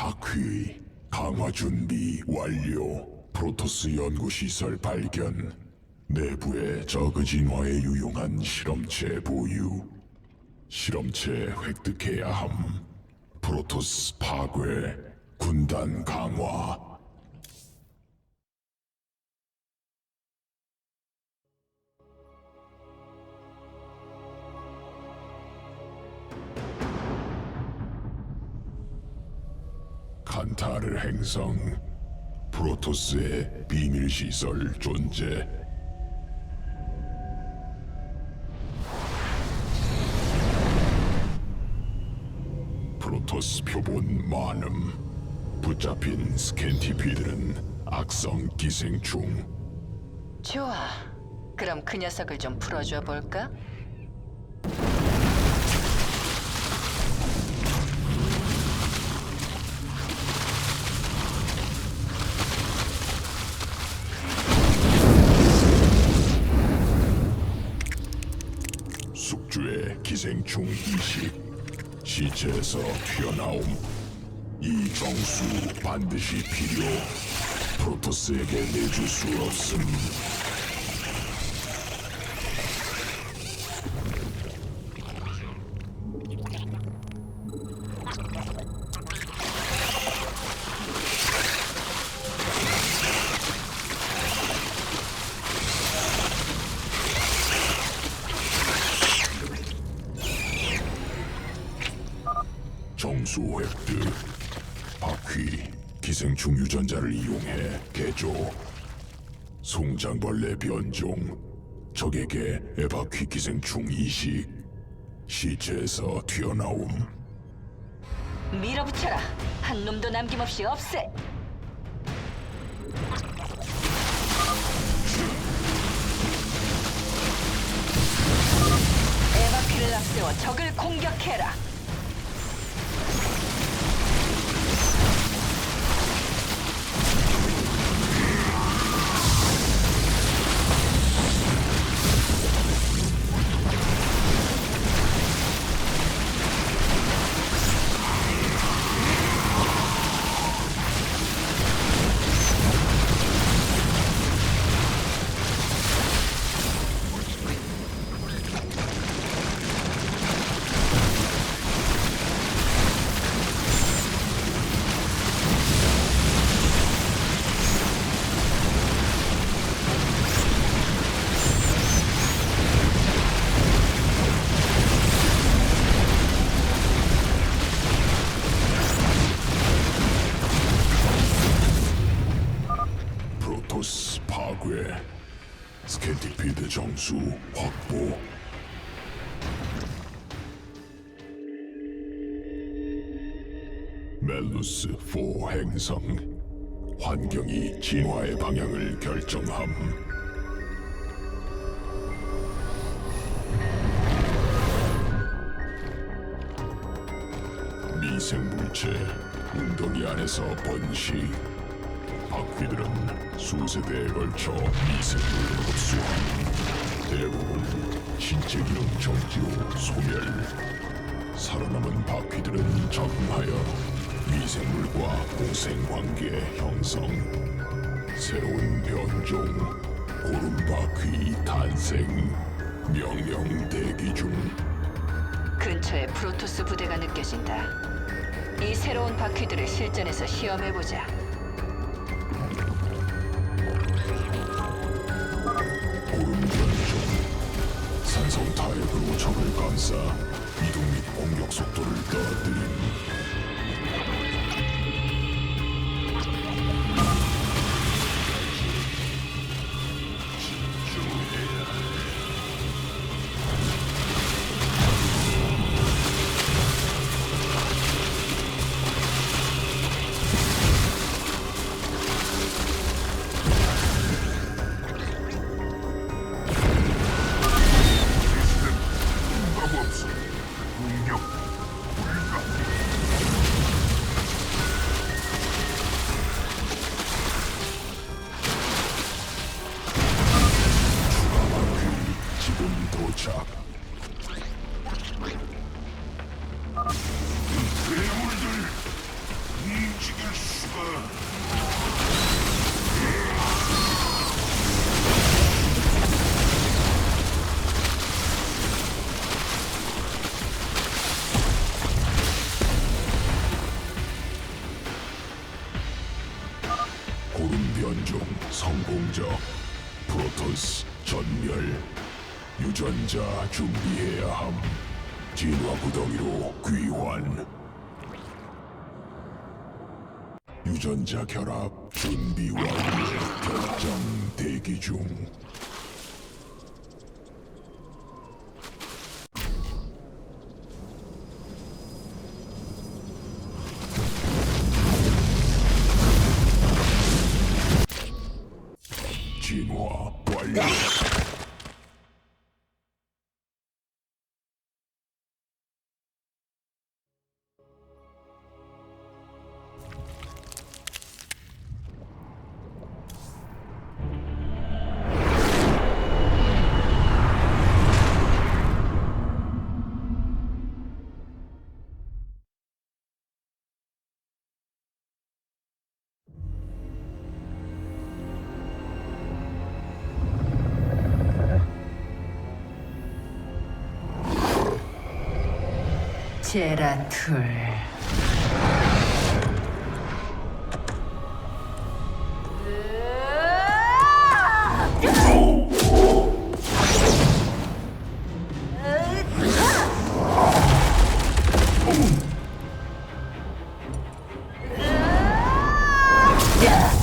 바퀴 강화 준비 완료. 프로토스 연구시설 발견. 내부에 저그 진화에 유용한 실험체 보유. 실험체 획득해야 함. 프로토스 파괴. 군단 강화. 타르 행성 프로토스의 비밀 시설 존재 프로토스 표본 많음 붙잡힌 스캔티피들은 악성 기생충 좋아. 그럼 그 녀석을 좀 풀어줘 볼까? 숙주의 기생충 이식 시체에서 튀어나옴. 이 정수 반드시 필요. 프로토스에게 내줄 수 없음 기생충 유전자를 이용해 개조 송장벌레 변종 적에게 에바퀴 기생충 이식 시체에서 튀어나옴 밀어붙여라. 한 놈도 남김없이 없애. 에바퀴를 앞세워 적을 공격해라. 스캔티피드 정수 확보. 멜루스 4 행성. 환경이 진화의 방향을 결정함. 미생물체 웅덩이 안에서 번식 바퀴들은 수세대에 걸쳐 미생물을 흡수함 대부분 신체 기능 정지 후 소멸 살아남은 바퀴들은 적응하여 미생물과 공생관계 형성 새로운 변종 고름바퀴 탄생 명령 대기 중 근처에 프로토스 부대가 느껴진다. 이 새로운 바퀴들을 실전에서 시험해보자. 타액으로 적을 감싸 이동 및 공격 속도를 떨어뜨림 chop. 괴물들 움직일 수가. 고름 변종 성공적 프로토스 전멸 유전자 준비해야 함. 진화 구덩이로 귀환. 유전자 결합 준비 완료. 결정 대기 중 제라툴. 원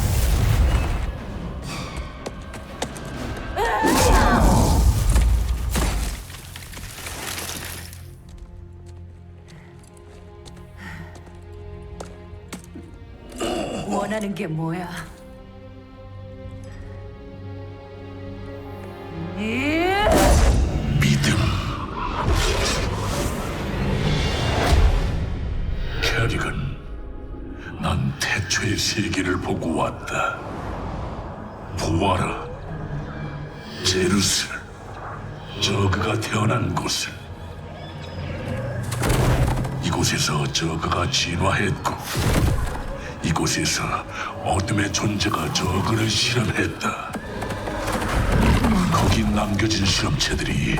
하는 게 뭐야? 예! 믿음. 캐릭은 난 태초의 세계를 보고 왔다. 보아라. 제루스. 저그가 태어난 곳을. 이곳에서 저그가 진화했고 이곳에서 어둠의 존재가 저그를 실험했다. 거기 남겨진 실험체들이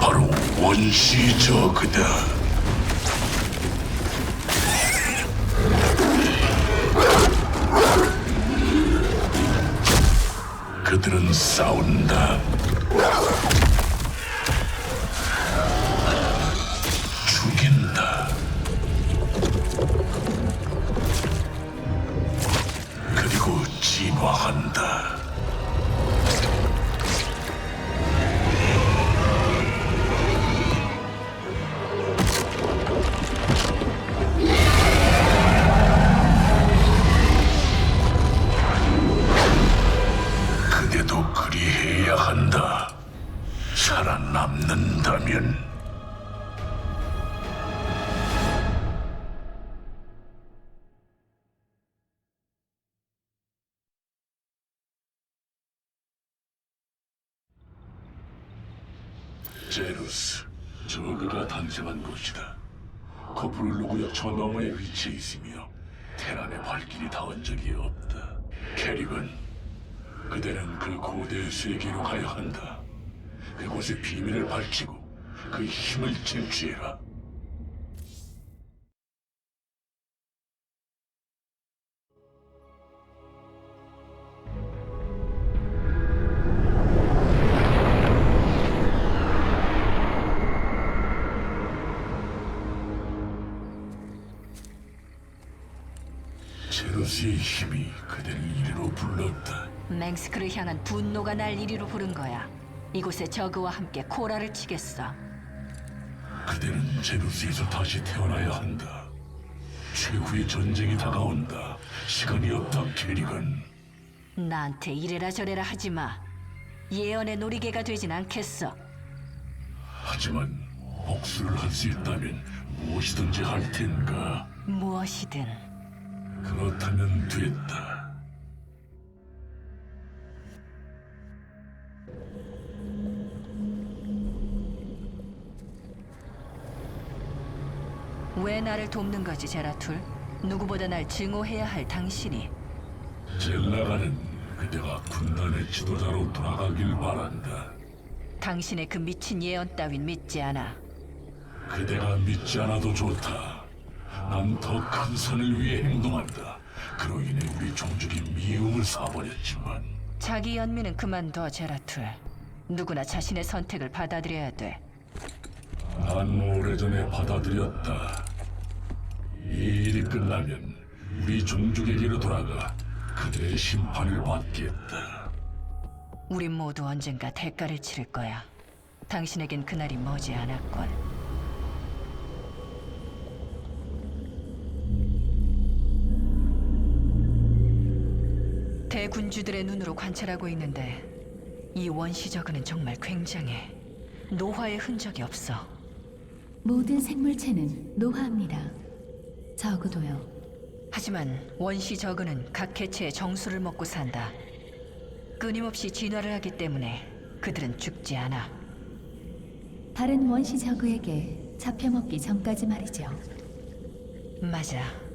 바로 원시 저그다. 그들은 싸운다. 제루스, 저그가 탄생한 곳이다. 코프룰로그 역초 너머에 위치해 있으며 테란의 발길이 닿은 적이 없다. 캐릭은 그대는 그 고대 세계로 가야 한다. 그곳의 비밀을 밝히고 그 힘을 쟁취해라. 제로스의 힘이 그대를 이리로 불렀다. 맹스크를 향한 분노가 날 이리로 부른 거야. 이곳에 저그와 함께 코라를 치겠어. 그대는 제루스에서 다시 태어나야 한다. 최후의 전쟁이 다가온다. 시간이 없다, 캐릭은. 나한테 이래라 저래라 하지 마. 예언의 놀이개가 되진 않겠어. 하지만 복수를 할 수 있다면 무엇이든지 할 텐가. 무엇이든 그렇다면 됐다. 왜 나를 돕는 거지, 제라툴? 누구보다 날 증오해야 할 당신이 젤라가는 그대가 군단의 지도자로 돌아가길 바란다. 당신의 그 미친 예언 따윈 믿지 않아. 그대가 믿지 않아도 좋다. 난 더 큰 선을 위해 행동한다. 그로 인해 우리 종족이 미움을 사버렸지만 자기 연민은 그만둬, 제라툴. 누구나 자신의 선택을 받아들여야 돼. 난 오래전에 받아들였다. 이 일이 끝나면 우리 종족에게로 돌아가 그들의 심판을 받겠다. 우린 모두 언젠가 대가를 치를 거야. 당신에겐 그날이 머지 않았건. 대군주들의 눈으로 관찰하고 있는데 이 원시 저그는 정말 굉장해. 노화의 흔적이 없어. 모든 생물체는 노화합니다. 적어도요. 하지만 원시 저그는 각 개체의 정수를 먹고 산다. 끊임없이 진화를 하기 때문에 그들은 죽지 않아. 다른 원시 저그에게 잡혀먹기 전까지 말이죠. 맞아.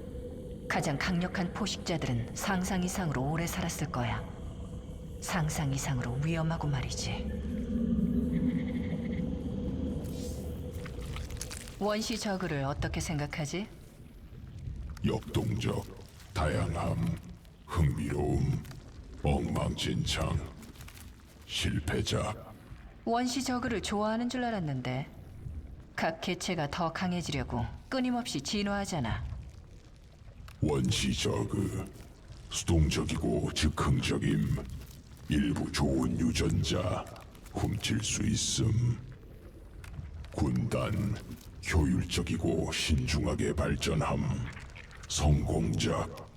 가장 강력한 포식자들은 상상 이상으로 오래 살았을 거야. 상상 이상으로 위험하고 말이지. 원시 저그를 어떻게 생각하지? 역동적, 다양함, 흥미로움, 엉망진창, 실패자, 원시 저그를 좋아하는 줄 알았는데 각 개체가 더 강해지려고 끊임없이 진화하잖아. 원시저그, 수동적이고 즉흥적임, 일부 좋은 유전자, 훔칠 수 있음, 군단, 효율적이고 신중하게 발전함, 성공적,